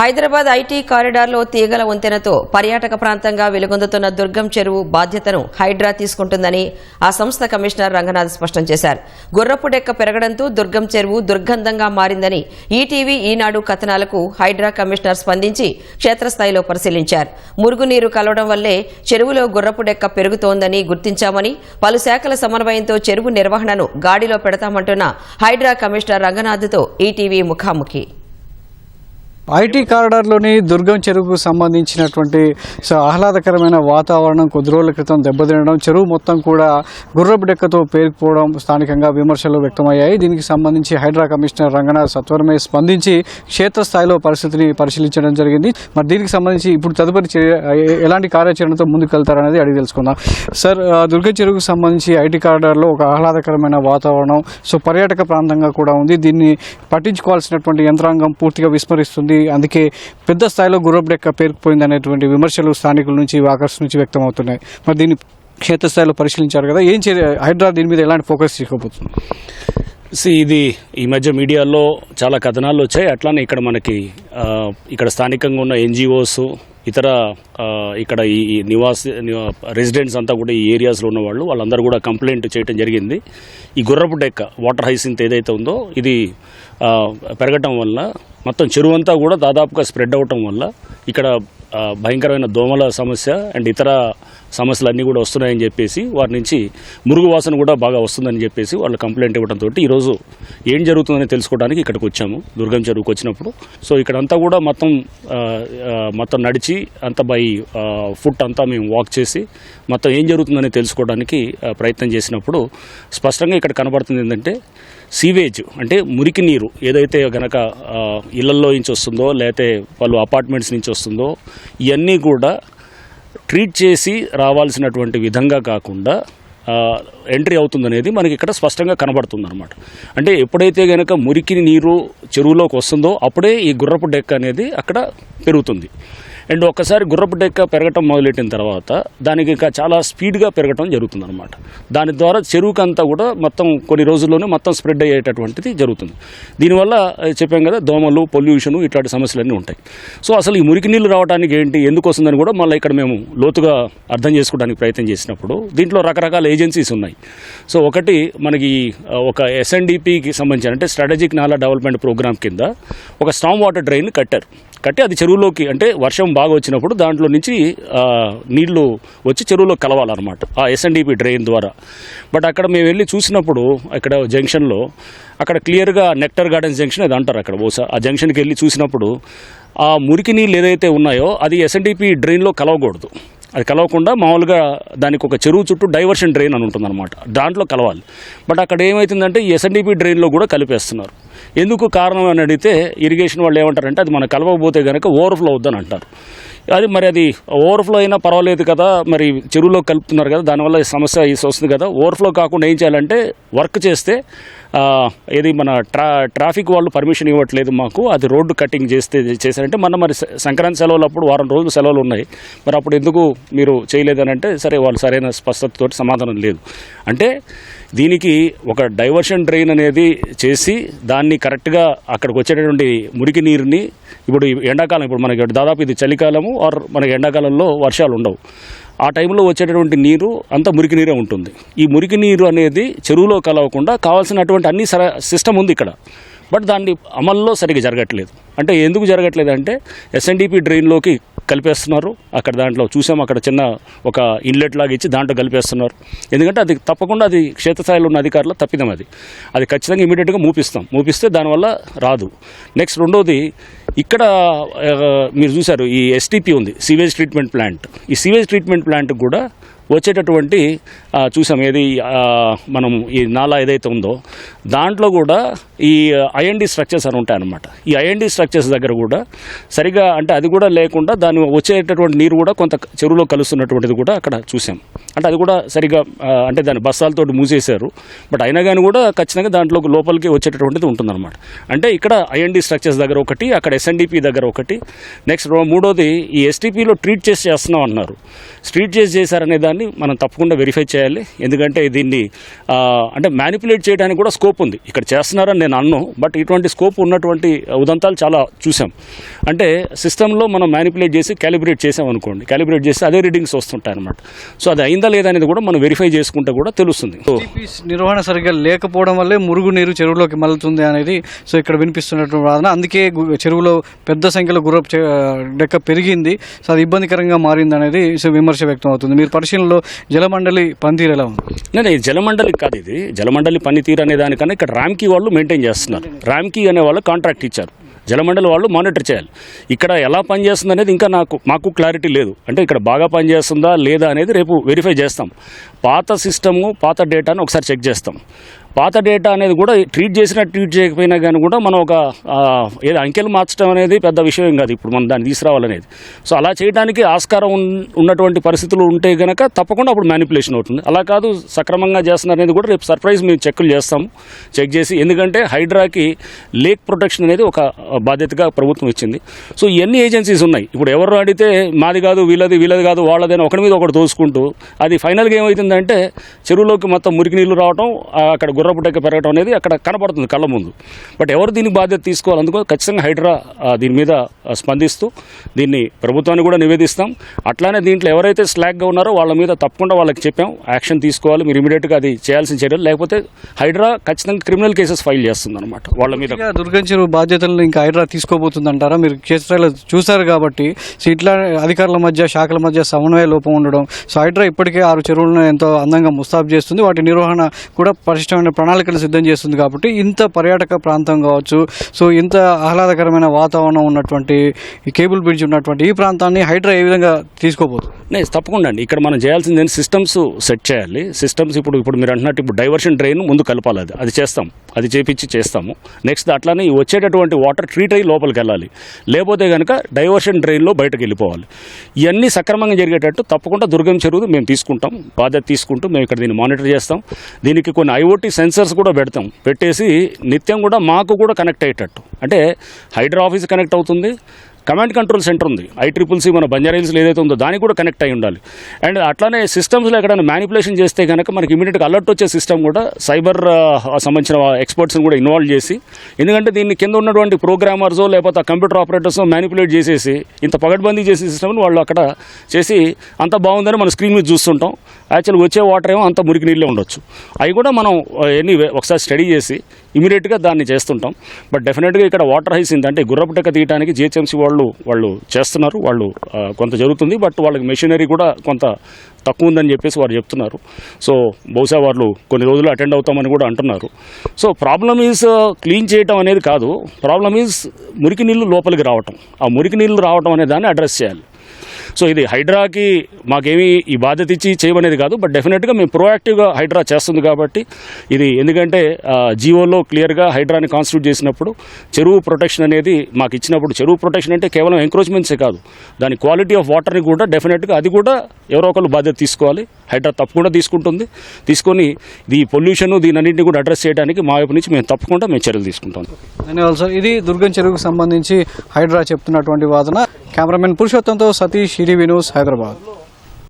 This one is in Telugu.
హైదరాబాద్ ఐటీ కారిడార్లో తీగల వంతెనతో పర్యాటక ప్రాంతంగా వెలుగొందుతున్న దుర్గం చెరువు బాధ్యతను హైడ్రా తీసుకుంటుందని ఆ సంస్థ కమిషనర్ రంగనాథ్ స్పష్టం చేశారు. గుర్రపు డెక్క పెరగడంతో దుర్గం చెరువు దుర్గంధంగా మారిందని ఈటీవీ ఈనాడు కథనాలకు హైడ్రా కమిషనర్ స్పందించి క్షేత్రస్థాయిలో పరిశీలించారు. మురుగునీరు కలవడం వల్లే చెరువులో గుర్రపు డెక్క పెరుగుతోందని గుర్తించామని పలు శాఖల సమన్వయంతో చెరువు నిర్వహణను గాడిలో పెడతామంటున్న హైడ్రా కమిషనర్ రంగనాథ్తో ఈటీవీ ముఖాముఖి. ఐటీ కారిడార్లోని దుర్గం చెరువుకు సంబంధించినటువంటి సో ఆహ్లాదకరమైన వాతావరణం కొద్ది రోజుల క్రితం దెబ్బతినడం చెరువు మొత్తం కూడా గుర్రపు డెక్కతో పేరుకుపోవడం స్థానికంగా విమర్శలు వ్యక్తమయ్యాయి. దీనికి సంబంధించి హైడ్రా కమిషనర్ రంగనాథ్ సత్వరమే స్పందించి క్షేత్రస్థాయిలో పరిస్థితిని పరిశీలించడం జరిగింది. మరి దీనికి సంబంధించి ఇప్పుడు తదుపరి ఎలాంటి కార్యాచరణతో ముందుకు వెళ్తారనేది అడిగి తెలుసుకుందాం. సార్ దుర్గ దుర్గం చెరువుకు సంబంధించి ఐటీ కారిడార్లో ఒక ఆహ్లాదకరమైన వాతావరణం సో పర్యాటక ప్రాంతంగా కూడా ఉంది. దీన్ని పట్టించుకోవాల్సినటువంటి యంత్రాంగం పూర్తిగా విస్మరిస్తుంది. అందుకే పెద్ద స్థాయిలో గుర్రపు డెక్క పేరుకుపోయింది అనేటువంటి విమర్శలు స్థానికుల నుంచి వాకర్స్ నుంచి వ్యక్తమవుతున్నాయి. మరి దీన్ని క్షేత్రస్థాయిలో పరిశీలించారు కదా ఏం చే హైడ్రా దీని మీద ఎలాంటి ఫోకస్ తీసుకోబోతుంది? సి ఇది ఈ మధ్య మీడియాలో చాలా కథనాలు వచ్చాయి. అట్లానే ఇక్కడ మనకి ఇక్కడ స్థానికంగా ఉన్న ఎన్జిఓస్ ఇతర ఇక్కడ ఈ నివాస రెసిడెంట్స్ అంతా కూడా ఈ ఏరియాస్లో ఉన్న వాళ్ళు వాళ్ళందరూ కూడా కంప్లైంట్ చేయడం జరిగింది. ఈ గుర్రపు డెక్క వాటర్ హైసింత్ ఏదైతే ఉందో ఇది పెరగటం వల్ల మొత్తం చెరువు అంతా కూడా దాదాపుగా స్ప్రెడ్ అవటం వల్ల ఇక్కడ భయంకరమైన దోమల సమస్య అండ్ ఇతర సమస్యలు అన్నీ కూడా వస్తున్నాయని చెప్పేసి వారి నుంచి మురుగు వాసన కూడా బాగా వస్తుందని చెప్పేసి వాళ్ళు కంప్లైంట్ ఇవ్వడంతో ఈరోజు ఏం జరుగుతుందని తెలుసుకోవడానికి ఇక్కడికి వచ్చాము. దుర్గం చెరువుకు వచ్చినప్పుడు. సో ఇక్కడంతా కూడా మొత్తం మొత్తం నడిచి అంతా బై ఫుట్ అంతా మేము వాక్ చేసి మొత్తం ఏం జరుగుతుందని తెలుసుకోవడానికి ప్రయత్నం చేసినప్పుడు స్పష్టంగా ఇక్కడ కనబడుతుంది ఏంటంటే సీవేజ్ అంటే మురికి నీరు ఏదైతే గనక ఇళ్ళల్లో నుంచి వస్తుందో లేకపోతే వాళ్ళు అపార్ట్మెంట్స్ నుంచి వస్తుందో ఇవన్నీ కూడా ట్రీట్ చేసి రావాల్సినటువంటి విధంగా కాకుండా ఎంట్రీ అవుతుందనేది మనకి ఇక్కడ స్పష్టంగా కనబడుతుంది అనమాట అంటే ఎప్పుడైతే కనుక మురికి నీరు చెరువులోకి వస్తుందో అప్పుడే ఈ గుర్రపు డెక్క అనేది అక్కడ పెరుగుతుంది. అండ్ ఒక్కసారి గుర్రపు డెక్క పెరగటం మొదలెట్టిన తర్వాత దానికి ఇంకా చాలా స్పీడ్గా పెరగటం జరుగుతుంది అనమాట దాని ద్వారా చెరువుకి అంతా కూడా మొత్తం కొన్ని రోజుల్లోనే మొత్తం స్ప్రెడ్ అయ్యేటటువంటిది జరుగుతుంది. దీనివల్ల చెప్పాం కదా దోమలు పొల్యూషన్ ఇట్లాంటి సమస్యలన్నీ ఉంటాయి. సో అసలు ఈ మురికి నీళ్ళు రావడానికి ఏంటి ఎందుకు వస్తుందని కూడా మళ్ళీ ఇక్కడ మేము లోతుగా అర్థం చేసుకోవడానికి ప్రయత్నం చేసినప్పుడు దీంట్లో రకరకాల ఏజెన్సీస్ ఉన్నాయి. సో ఒకటి మనకి ఒక ఎస్ఎన్డిపికి సంబంధించిన అంటే స్ట్రాటజిక్ నాలా డెవలప్మెంట్ ప్రోగ్రామ్ కింద ఒక స్టామ్ వాటర్ డ్రైన్ కట్టారు. కట్టి అది చెరువులోకి అంటే వర్షం బాగా వచ్చినప్పుడు దాంట్లో నుంచి నీళ్ళు వచ్చి చెరువులో కలవాలన్నమాట ఆ ఎస్ఎన్డిపి డ్రైన్ ద్వారా. బట్ అక్కడ మేము వెళ్ళి చూసినప్పుడు ఇక్కడ జంక్షన్లో అక్కడ క్లియర్గా నెక్టర్ గార్డెన్స్ జంక్షన్ అది అంటారు అక్కడ బహుశా. ఆ జంక్షన్కి వెళ్ళి చూసినప్పుడు ఆ మురికి నీళ్ళు ఏదైతే ఉన్నాయో అది ఎస్ఎన్డిపి డ్రైన్లో కలవకూడదు. అది కలవకుండా మామూలుగా దానికి ఒక చెరువు చుట్టూ డైవర్షన్ డ్రైన్ అని ఉంటుందన్నమాట. దాంట్లో కలవాలి. బట్ అక్కడ ఏమవుతుందంటే ఎస్ఎన్డిపి డ్రైన్లో కూడా కలిపేస్తున్నారు. ఎందుకు కారణం అని అడిగితే ఇరిగేషన్ వాళ్ళు ఏమంటారంటే అది మనం కలవకపోతే కనుక ఓవర్ఫ్లో అవుద్దని అంటారు. అది మరి అది ఓవర్ఫ్లో అయినా పర్వాలేదు కదా మరి చెరువులో కలుపుతున్నారు కదా దానివల్ల ఈ సమస్య వస్తుంది కదా. ఓవర్ఫ్లో కాకుండా ఏం చేయాలంటే వర్క్ చేస్తే ఏది మన ట్రా ట్రాఫిక్ వాళ్ళు పర్మిషన్ ఇవ్వట్లేదు మాకు అది రోడ్డు కటింగ్ చేస్తే చేశారంటే మన మరి సంక్రాంతి సెలవులు అప్పుడు వారం రోజులు సెలవులు ఉన్నాయి. మరి అప్పుడు ఎందుకు మీరు చేయలేదని అంటే సరే వాళ్ళు సరైన స్పష్టతతో సమాధానం లేదు. అంటే దీనికి ఒక డైవర్షన్ డ్రైన్ అనేది చేసి దాన్ని కరెక్ట్గా అక్కడికి వచ్చేటటువంటి మురికి నీరుని ఇప్పుడు ఈ ఎండాకాలం ఇప్పుడు మనకి దాదాపు ఇది చలికాలము ఆర్ మనకి ఎండాకాలంలో వర్షాలు ఉండవు. ఆ టైంలో వచ్చేటటువంటి నీరు అంత మురికి నీరే ఉంటుంది. ఈ మురికి నీరు అనేది చెరువులో కలవకుండా కావాల్సినటువంటి అన్ని సర సిస్టమ్ ఉంది ఇక్కడ. బట్ దాన్ని అమల్లో సరిగ్గా జరగట్లేదు. అంటే ఎందుకు జరగట్లేదు అంటే ఎస్ఎన్డిపి డ్రైన్లోకి కలిపేస్తున్నారు. అక్కడ దాంట్లో చూసాం అక్కడ చిన్న ఒక ఇన్లెట్ లాగా ఇచ్చి దాంట్లో కలిపేస్తున్నారు. ఎందుకంటే అది తప్పకుండా అది క్షేత్రస్థాయిలో ఉన్న అధికారులు తప్పిదం అది. అది ఖచ్చితంగా ఇమీడియట్గా మూపిస్తాం. మూపిస్తే దానివల్ల రాదు. నెక్స్ట్ రెండోది ఇక్కడ మీరు చూశారు ఈ ఎస్టీపీ ఉంది సీవేజ్ ట్రీట్మెంట్ ప్లాంట్ ఈ సీవేజ్ ట్రీట్మెంట్ ప్లాంట్ కూడా వచ్చేటటువంటి చూసాం ఏది మనం ఈ నాలా ఏదైతే ఉందో దాంట్లో కూడా ఈ uh, ఐఎన్డి స్ట్రక్చర్స్ అని ఉంటాయన్నమాట. ఈ ఐఎన్డి స్ట్రక్చర్స్ దగ్గర కూడా సరిగా అంటే అది కూడా లేకుండా దాని వచ్చేటటువంటి నీరు కూడా కొంత చెరువులో కలుస్తున్నటువంటిది కూడా అక్కడ చూసాం. అంటే అది కూడా సరిగా uh, అంటే దాని బస్సాలతో మూసేశారు. బట్ అయినా కానీ కూడా ఖచ్చితంగా దాంట్లో లోపలికి వచ్చేటటువంటిది ఉంటుందన్నమాట. అంటే ఇక్కడ ఐఎన్డి స్ట్రక్చర్స్ దగ్గర ఒకటి అక్కడ ఎస్ఎన్డిపి దగ్గర ఒకటి. నెక్స్ట్ మూడోది ఈ ఎస్టీపీలో ట్రీట్ చేసి చేస్తున్నాం అన్నారు. ట్రీట్ చేసి చేశారనే దాన్ని మనం తప్పకుండా వెరిఫై చేయాలి. ఎందుకంటే దీన్ని uh, అంటే మ్యానిపులేట్ చేయడానికి కూడా స్కోప్ ఉంది. ఇక్కడ చేస్తున్నారని నేను అన్ను బట్ ఇటువంటి స్కోప్ ఉన్నటువంటి ఉదంతాలు చాలా చూసాం. అంటే సిస్టంలో మనం మ్యానిపులేట్ చేసి క్యాలిబ్రేట్ చేసాం అనుకోండి. క్యాలిబ్రేట్ చేసి అదే రీడింగ్స్ వస్తుంటాయి అనమాట సో అది అయిందా లేదా అనేది కూడా మనం వెరిఫై చేసుకుంటే కూడా తెలుస్తుంది. సో నిర్వహణ సరిగ్గా లేకపోవడం వల్లే మురుగు నీరు చెరువులోకి మళ్ళుతుంది అనేది సో ఇక్కడ వినిపిస్తున్నటువంటి వాదన. అందుకే చెరువులో పెద్ద సంఖ్యలో గుర్రపు చె- డెక్క పెరిగింది. సో అది ఇబ్బందికరంగా మారింది అనేది సో విమర్శ వ్యక్తం అవుతుంది. మీరు పరిశీలనలో జలమండలి పనితీరు ఎలా ఉంది? నేను ఇది జలమండలి కాదు ఇది. జలమండలి పనితీరు అనే దానికన్నా ఇక్కడ ర్యామ్కీ వాళ్ళు మెయింటైన్ చేస్తున్నారు. ర్యామ్కీ అనే వాళ్ళు కాంట్రాక్ట్ ఇచ్చారు. జలమండలి వాళ్ళు మానిటర్ చేయాలి. ఇక్కడ ఎలా పనిచేస్తుంది అనేది ఇంకా నాకు మాకు క్లారిటీ లేదు. అంటే ఇక్కడ బాగా పనిచేస్తుందా లేదా అనేది రేపు వెరిఫై చేస్తాం. పాత సిస్టము పాత డేటాను ఒకసారి చెక్ చేస్తాం. పాత డేటా అనేది కూడా ట్రీట్ చేసినా ట్రీట్ చేయకపోయినా కానీ కూడా మనం ఒక ఏదో అంకెలు మార్చడం అనేది పెద్ద విషయం కాదు. ఇప్పుడు మనం దాన్ని తీసుకురావాలనేది. సో అలా చేయడానికి ఆస్కారం ఉన్నటువంటి పరిస్థితులు ఉంటే కనుక తప్పకుండా అప్పుడు మ్యానిపులేషన్ అవుతుంది. అలా కాదు సక్రమంగా చేస్తున్నారనేది కూడా రేపు సర్ప్రైజ్ మేము చెక్కులు చేస్తాము. చెక్ చేసి ఎందుకంటే హైడ్రాకి లేక్ ప్రొటెక్షన్ అనేది ఒక బాధ్యతగా ప్రభుత్వం ఇచ్చింది. సో ఎన్ని ఏజెన్సీస్ ఉన్నాయి. ఇప్పుడు ఎవరు అడిగితే మాది కాదు వీళ్ళది వీళ్ళది కాదు వాళ్ళది అని ఒకటి మీద ఒకటి దోసుకుంటూ అది ఫైనల్గా ఏమవుతుందంటే చెరువులోకి మొత్తం మురికి నీళ్ళు రావటం అక్కడ గుర్రపు డెక్క పెరగడం అనేది అక్కడ కనబడుతుంది కళ్ళ ముందు. బట్ ఎవరు దీనికి బాధ్యత తీసుకోవాలి అందుకో ఖచ్చితంగా హైడ్రా దీని మీద స్పందిస్తూ దీన్ని ప్రభుత్వాన్ని కూడా నివేదిస్తాం. అట్లానే దీంట్లో ఎవరైతే స్లాగ్గా ఉన్నారో వాళ్ళ మీద తప్పకుండా వాళ్ళకి చెప్పాం. యాక్షన్ తీసుకోవాలి. మీరు ఇమీడియట్గా అది చేయాల్సిన చర్యలు. లేకపోతే హైడ్రా ఖచ్చితంగా క్రిమినల్ కేసెస్ ఫైల్ చేస్తుంది అనమాట వాళ్ళ మీద. ఇక దుర్గం చెరువు బాధ్యతలను ఇంకా హైడ్రా తీసుకోబోతుందంటారా? మీరు క్షేత్రాలు చూశారు కాబట్టి ఇట్లా అధికారుల మధ్య శాఖల మధ్య సమన్వయ లోపం ఉండడం. సో హైడ్రా ఇప్పటికే ఆరు చెరువులను ఎంతో అందంగా ముస్తాబు చేస్తుంది. వాటి నిర్వహణ కూడా పరిష్టమైన ప్రణాళికలు సిద్ధం చేస్తుంది కాబట్టి ఇంత పర్యాటక ప్రాంతం కావచ్చు సో ఇంత ఆహ్లాదకరమైన వాతావరణం ఉన్నటువంటి ఈ కేబుల్ బ్రిడ్జ్ ఉన్నటువంటి ఈ ప్రాంతాన్ని హైడ్రా ఏ విధంగా తీసుకోబోతుంది? నే తప్పకుండా అండి. ఇక్కడ మనం చేయాల్సింది ఏంటి? సిస్టమ్స్ సెట్ చేయాలి. సిస్టమ్స్ ఇప్పుడు ఇప్పుడు మీరు అంటున్నట్టు ఇప్పుడు డైవర్షన్ డ్రైన్ ముందు కలపాలి అది. అది చేస్తాం. అది చేపించి చేస్తాము. నెక్స్ట్ అట్లానే ఈ వచ్చేటటువంటి వాటర్ ట్రీట్ అయ్యి లోపలికి వెళ్ళాలి. లేకపోతే కనుక డైవర్షన్ డ్రైన్లో బయటకు వెళ్ళిపోవాలి. ఇవన్నీ సక్రమంగా జరిగేటట్టు తప్పకుండా దుర్గం చెరువు మేము తీసుకుంటాం. బాధ్యత తీసుకుంటూ మేము ఇక్కడ దీన్ని మానిటర్ చేస్తాం. దీనికి కొన్ని ఐఓటీ సెన్సర్స్ కూడా పెడతాం. పెట్టేసి నిత్యం కూడా మాకు కూడా కనెక్ట్ అయ్యేటట్టు. అంటే హైడ్రా ఆఫీస్ కనెక్ట్ అవుతుంది. కమాండ్ కంట్రోల్ సెంటర్ ఉంది. ఐ మన బంజారాహిల్స్లో ఏదైతే ఉందో దానికి కూడా కనెక్ట్ అయి ఉండాలి. అండ్ అట్లానే సిస్టమ్స్లో ఎక్కడైనా మ్యానిపులేషన్ చేస్తే కనుక మనకి ఇమీడియట్గా అలర్ట్ వచ్చే సిస్టమ్ కూడా సైబర్ సంబంధించిన ఎక్స్పర్ట్స్ని కూడా ఇన్వాల్వ్ చేసి ఎందుకంటే దీన్ని కింద ఉన్నటువంటి ప్రోగ్రామర్సో లేకపోతే కంప్యూటర్ ఆపరేటర్సో మ్యానిపులేట్ చేసేసి ఇంత పగడ్బందీ చేసే సిస్టమ్ని వాళ్ళు అక్కడ చేసి అంత బాగుందని మన స్క్రీన్ మీద చూస్తుంటాం. యాక్చువల్ వచ్చే వాటర్ ఏమో అంత మురికి నీళ్ళే ఉండొచ్చు. అవి కూడా మనం ఎనీ ఒకసారి స్టడీ చేసి ఇమీడియట్గా దాన్ని చేస్తుంటాం. బట్ డెఫినెట్గా ఇక్కడ వాటర్ హైస్ అంటే గుర్రపు తీయడానికి జిహెచ్ఎంసీ వాళ్ళు వాళ్ళు చేస్తున్నారు. వాళ్ళు కొంత జరుగుతుంది. బట్ వాళ్ళకి మెషినరీ కూడా కొంత తక్కువ ఉందని చెప్పేసి వారు చెప్తున్నారు. సో బహుశా వాళ్ళు కొన్ని రోజులు అటెండ్ అవుతామని కూడా అంటున్నారు. సో ప్రాబ్లమ్ ఈజ్ క్లీన్ చేయటం అనేది కాదు. ప్రాబ్లమ్ ఈజ్ మురికి నీళ్ళు లోపలికి రావటం. ఆ మురికి నీళ్ళు రావటం అనే దాన్ని అడ్రస్ చేయాలి. సో ఇది హైడ్రాకి మాకేమీ ఈ బాధ్యత ఇచ్చి చేయమనేది కాదు బట్ డెఫినెట్గా మేము ప్రోయాక్టివ్గా హైడ్రా చేస్తుంది కాబట్టి ఇది ఎందుకంటే జీవోలో క్లియర్గా హైడ్రాని కాన్స్టిట్యూట్ చేసినప్పుడు చెరువు ప్రొటెక్షన్ అనేది మాకు ఇచ్చినప్పుడు చెరువు ప్రొటెక్షన్ అంటే కేవలం ఎంక్రోచ్మెంట్సే కాదు. దాని క్వాలిటీ ఆఫ్ వాటర్ని కూడా డెఫినెట్గా అది కూడా ఎవరో ఒకరు బాధ్యత తీసుకోవాలి. హైడ్రా తప్పకుండా తీసుకుంటుంది. తీసుకొని ఈ పొల్యూషన్ దీని అన్నింటినీ కూడా అడ్రస్ చేయడానికి మా వైపు నుంచి మేము తప్పకుండా మేము చర్యలు తీసుకుంటాం. ధన్యవాదాలు సార్. ఇది దుర్గం చెరువుకు సంబంధించి హైడ్రా చెప్తున్నటువంటి వాదన. కెమెరామెన్ పురుషోత్తంతో సతీష్ ఈటీవీ న్యూస్ హైదరాబాద్